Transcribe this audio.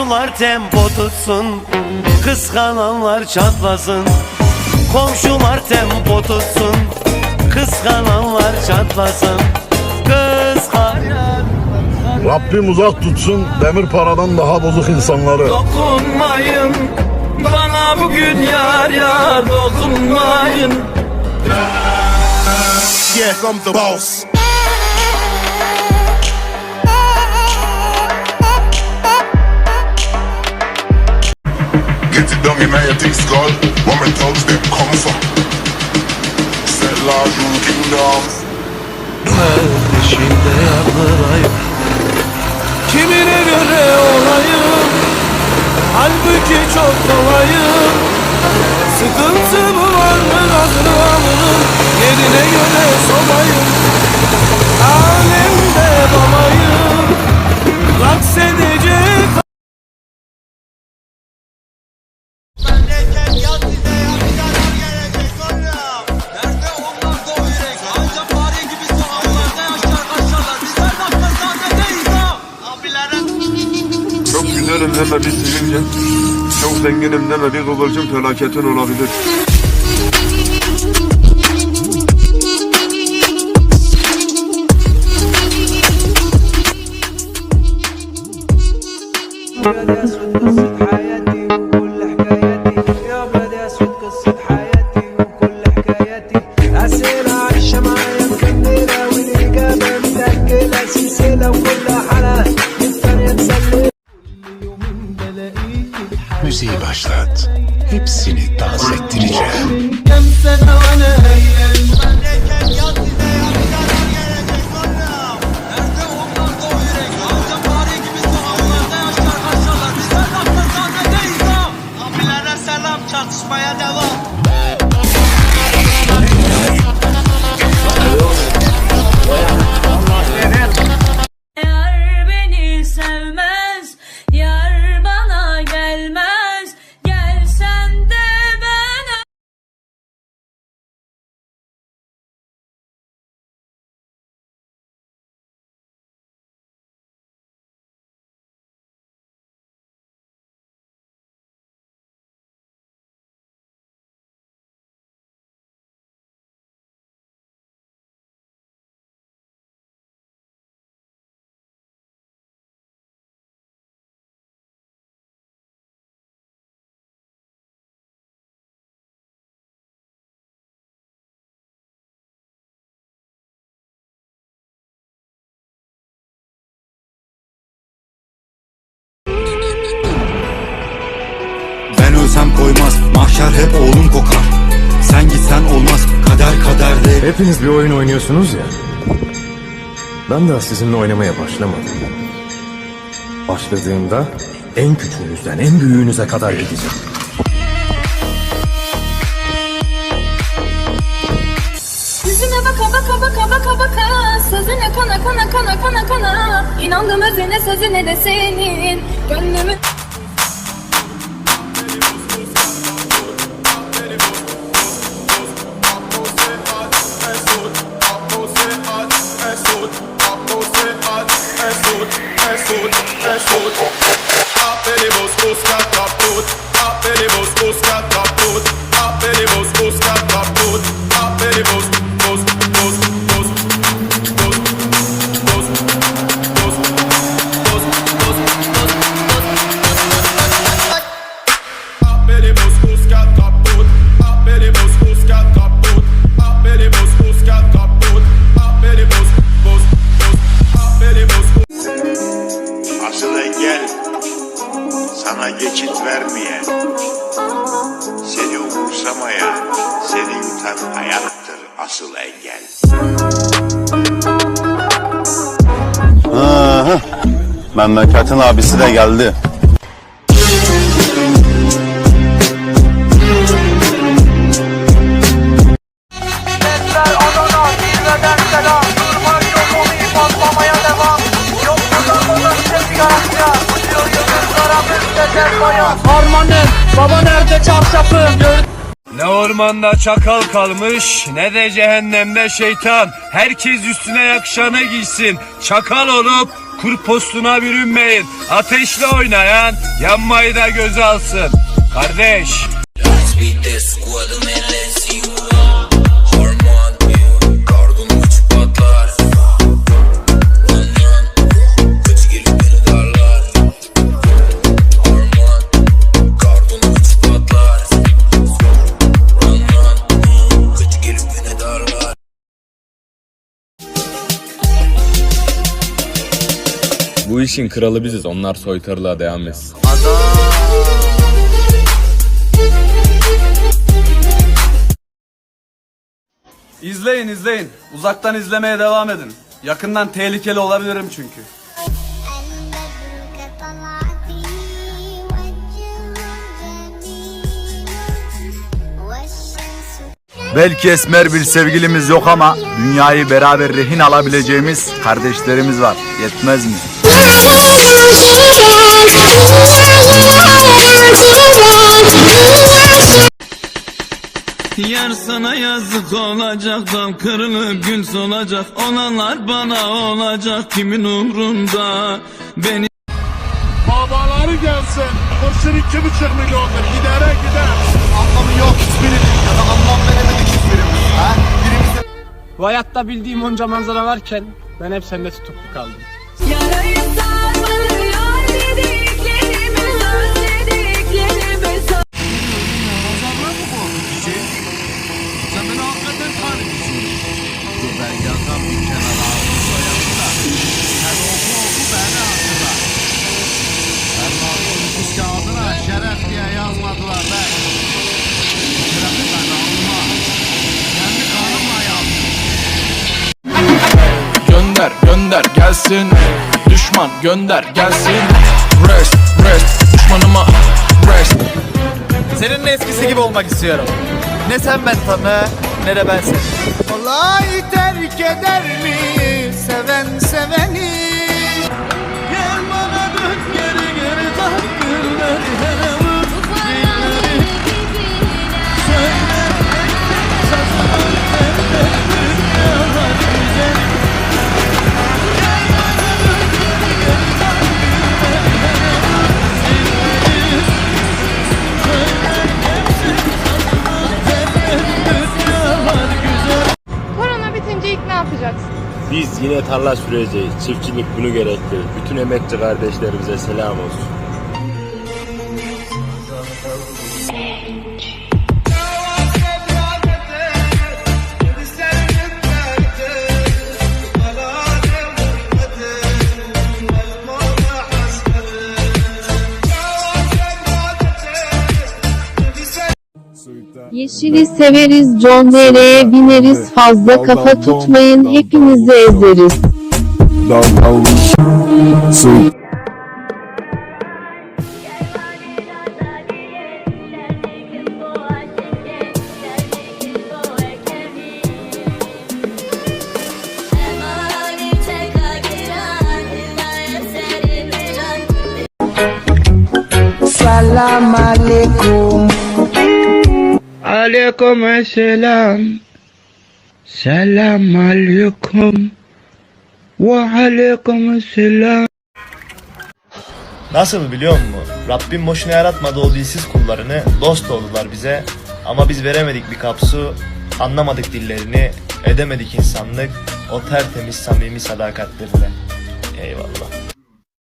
Komşular tempo tutsun Kıskananlar çatlasın Komşular tempo tutsun Kıskananlar çatlasın Kıskananlar Rabbim uzak tutsun demir paradan daha bozuk insanları. Dokunmayın bana bugün yar yar dokunmayın Yeah, I'm the boss. Get it done in your thick skull. Woman thugs, them come for. Set large rule kingdoms. Peşinde yardılayım Kimine göre olayım Halbuki çok kolayım Sıkıntı mı var mı hazırlanırım Yerine göre sobayım Alemde babayım Raks edecek deme bir silince. Çok zenginim deme bir kıvılcım felaketin olabilir Mahşer hep oğlum kokar Sen gitsen olmaz Kader kader değil Hepiniz bir oyun oynuyorsunuz ya. Ben daha sizinle oynamaya başlamadım. Başladığımda en küçüğünüzden en büyüğünüze kadar gideceğim. Yüzüne baka baka baka baka baka Sözüne kana kana kana kana kana İnandım özüne sözüne de senin Gönlümü stop Harmanım baba nerede çarşafım Ne ormanda çakal kalmış ne de cehennemde şeytan. Herkes üstüne yakışanı giysin. Çakal olup Kur postuna bürünmeyin. Ateşle oynayan yanmayı da göze alsın. Kardeş. Bu işin kralı biziz. Onlar soytarılığa devam etsin. İzleyin izleyin. Uzaktan izlemeye devam edin. Yakından tehlikeli olabilirim çünkü. Belki esmer bir sevgilimiz yok ama dünyayı beraber rehin alabileceğimiz kardeşlerimiz var. Yetmez mi? Yar sana yazık olacak Dal kırılıp gün solacak Olanlar bana olacak Kimin umrunda Beni Babaları gelsin. Kurşun iki buçuk milyondur. Gidere gider. Anlamı yok hiçbirinin. Ya da anlam veremedik hiçbirimiz. Ha? Birimize Bu hayatta bildiğim onca manzara varken ben hep sende tutuklu kaldım. Gelsin. Düşman gönder gelsin. Rest rest düşmanıma rest. Senin eskisi gibi olmak istiyorum Ne sen ben tanı ne de ben seni Kolay terk eder mi seven seveni Biz yine tarla süreceğiz. Çiftçilik bunu gerektirir. Bütün emekçi kardeşlerimize selam olsun. Yeşili severiz, John nereye bineriz, fazla kafa tutmayın, hepinizi ezeriz. Salam alaikum. Aleyküm selam. Selam aleyküm. Ve aleyküm selam. Nasıl biliyor musun? Rabbim boşuna yaratmadı o dilsiz kullarını. Dost oldular bize. Ama biz veremedik bir kapsu. Anlamadık dillerini. Edemedik insanlık. O tertemiz samimi sadakatlerine. Eyvallah.